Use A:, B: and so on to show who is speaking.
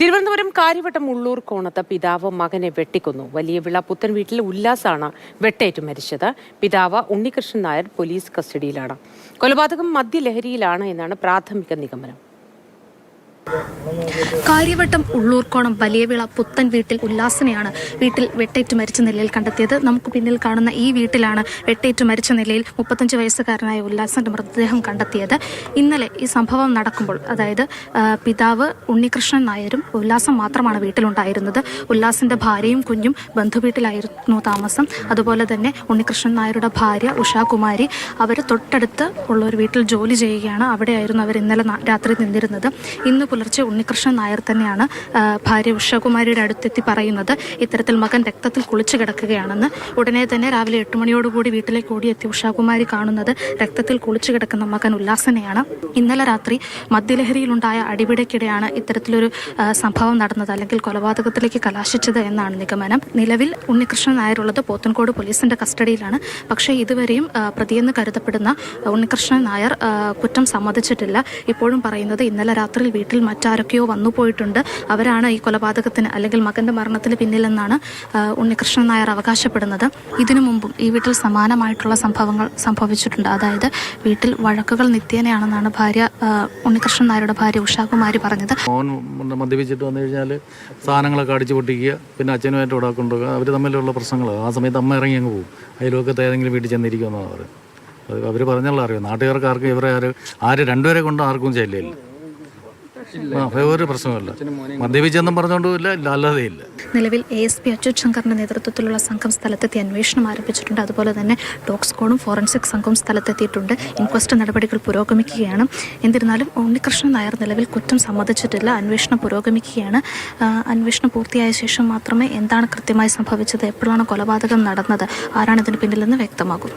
A: തിരുവനന്തപുരം കാര്യവട്ടം ഉള്ളൂർ കോണത്ത് പിതാവ് മകനെ വെട്ടിക്കൊന്നു. വലിയ വിള പുത്തൻ വീട്ടിൽ ഉല്ലാസാണ് വെട്ടേറ്റ് മരിച്ചത്. പിതാവ് ഉണ്ണികൃഷ്ണൻ നായർ പോലീസ് കസ്റ്റഡിയിലാണ്. കൊലപാതകം മദ്യലഹരിയിലാണ് എന്നാണ് പ്രാഥമിക നിഗമനം.
B: കാര്യവട്ടം ഉള്ളൂർക്കോണം വലിയവിള പുത്തൻ വീട്ടിൽ ഉല്ലാസനെയാണ് വീട്ടിൽ വെട്ടേറ്റ് മരിച്ച നിലയിൽ കണ്ടെത്തിയത്. നമുക്ക് പിന്നിൽ കാണുന്ന ഈ വീട്ടിലാണ് വെട്ടേറ്റ് മരിച്ച നിലയിൽ മുപ്പത്തഞ്ച് വയസ്സുകാരനായ ഉല്ലാസന്റെ മൃതദേഹം കണ്ടെത്തിയത്. ഇന്നലെ ഈ സംഭവം നടക്കുമ്പോൾ അതായത് പിതാവ് ഉണ്ണികൃഷ്ണൻ നായരും ഉല്ലാസം മാത്രമാണ് വീട്ടിലുണ്ടായിരുന്നത്. ഉല്ലാസിന്റെ ഭാര്യയും കുഞ്ഞും ബന്ധുവീട്ടിലായിരുന്നു താമസം. അതുപോലെ തന്നെ ഉണ്ണികൃഷ്ണൻ നായരുടെ ഭാര്യ ഉഷാകുമാരി അവർ തൊട്ടടുത്ത് ഉള്ള ഒരു വീട്ടിൽ ജോലി ചെയ്യുകയാണ്. അവിടെയായിരുന്നു അവർ ഇന്നലെ രാത്രി നിന്നിരുന്നത്. ഇന്ന് പുലർച്ചെ ഉണ്ണികൃഷ്ണൻ നായർ തന്നെയാണ് ഭാര്യ ഉഷകുമാരിയുടെ അടുത്തെത്തി പറയുന്നത്. ഇത്തരത്തിൽ മകൻ രക്തത്തിൽ കുളിച്ചു കിടക്കുകയാണെന്ന്. ഉടനെ തന്നെ രാവിലെ എട്ട് മണിയോടുകൂടി വീട്ടിലേക്ക് ഓടിയെത്തി ഉഷാകുമാരി കാണുന്നത് രക്തത്തിൽ കുളിച്ചു കിടക്കുന്ന മകൻ ഉല്ലാസനെയാണ്. ഇന്നലെ രാത്രി മദ്യലഹരിയിലുണ്ടായ അടിപിടയ്ക്കിടെയാണ് ഇത്തരത്തിലൊരു സംഭവം നടന്നത് അല്ലെങ്കിൽ കൊലപാതകത്തിലേക്ക് കലാശിച്ചത് എന്നാണ് നിഗമനം. നിലവിൽ ഉണ്ണികൃഷ്ണൻ നായരുള്ളത് പോത്തൻകോട് പോലീസിന്റെ കസ്റ്റഡിയിലാണ്. പക്ഷേ ഇതുവരെയും പ്രതിയെന്ന് കരുതപ്പെടുന്ന ഉണ്ണികൃഷ്ണൻ നായർ കുറ്റം സമ്മതിച്ചിട്ടില്ല. ഇപ്പോഴും പറയുന്നത് ഇന്നലെ രാത്രിയിൽ വീട്ടിൽ മറ്റാരൊക്കെയോ വന്നു പോയിട്ടുണ്ട്. അവരാണ് ഈ കൊലപാതകത്തിന് അല്ലെങ്കിൽ മകന്റെ മരണത്തിന് പിന്നിലെന്നാണ് ഉണ്ണികൃഷ്ണൻ നായർ അവകാശപ്പെടുന്നത്. ഇതിനു മുമ്പും ഈ വീട്ടിൽ സമാനമായിട്ടുള്ള സംഭവങ്ങൾ സംഭവിച്ചിട്ടുണ്ട്. അതായത് വീട്ടിൽ വഴക്കുകൾ നിത്യേനയാണെന്നാണ് ഭാര്യ ഉണ്ണികൃഷ്ണൻ നായരുടെ ഭാര്യ ഉഷാകുമാരി പറഞ്ഞത്.
C: മോൻ മദ്യപിച്ചിട്ട് വന്നു കഴിഞ്ഞാൽ സാധനങ്ങളൊക്കെ അടിച്ചു പൊട്ടിക്കുക പിന്നെ അച്ഛനുമായിട്ട് ഇവിടെ കൊണ്ടുപോകുക അവർ തമ്മിലുള്ള പ്രശ്നങ്ങൾ ആ സമയത്ത് അമ്മ ഇറങ്ങി അങ്ങ് പോകും. അതിലൊക്കെ ഏതെങ്കിലും വീട്ടിൽ ചെന്നിരിക്കുമെന്നാണ് പറയുന്നത് അവർ പറഞ്ഞുള്ള അറിയാം നാട്ടുകാർക്ക് ആർക്കും ഇവരെ ആര് ആര് രണ്ടുപേരെ കൊണ്ട് ആർക്കും ചെല്ലില്ല ആ ഒരു പ്രശ്നമില്ല മദ്യപിച്ചെന്നും പറഞ്ഞുകൊണ്ടുമില്ല ഇല്ല അല്ലാതെ ഇല്ല
B: നിലവിൽ എ എസ് പി അച്യുത് ശങ്കറിന്റെ നേതൃത്വത്തിലുള്ള സംഘം സ്ഥലത്തെത്തി അന്വേഷണം ആരംഭിച്ചിട്ടുണ്ട്. അതുപോലെ തന്നെ ഡോഗ് സ്ക്വാഡും ഫോറൻസിക് സംഘവും സ്ഥലത്തെത്തിയിട്ടുണ്ട്. ഇൻക്വസ്റ്റ് നടപടികൾ പുരോഗമിക്കുകയാണ്. എന്നിരുന്നാലും ഉണ്ണികൃഷ്ണൻ നായർ നിലവിൽ കുറ്റം സമ്മതിച്ചിട്ടില്ല. അന്വേഷണം പുരോഗമിക്കുകയാണ്. അന്വേഷണം പൂർത്തിയായ ശേഷം മാത്രമേ എന്താണ് കൃത്യമായി സംഭവിച്ചത്? എപ്പോഴാണ് കൊലപാതകം നടന്നത്? ആരാണ് ഇതിന് പിന്നിലെന്ന് വ്യക്തമാകൂ.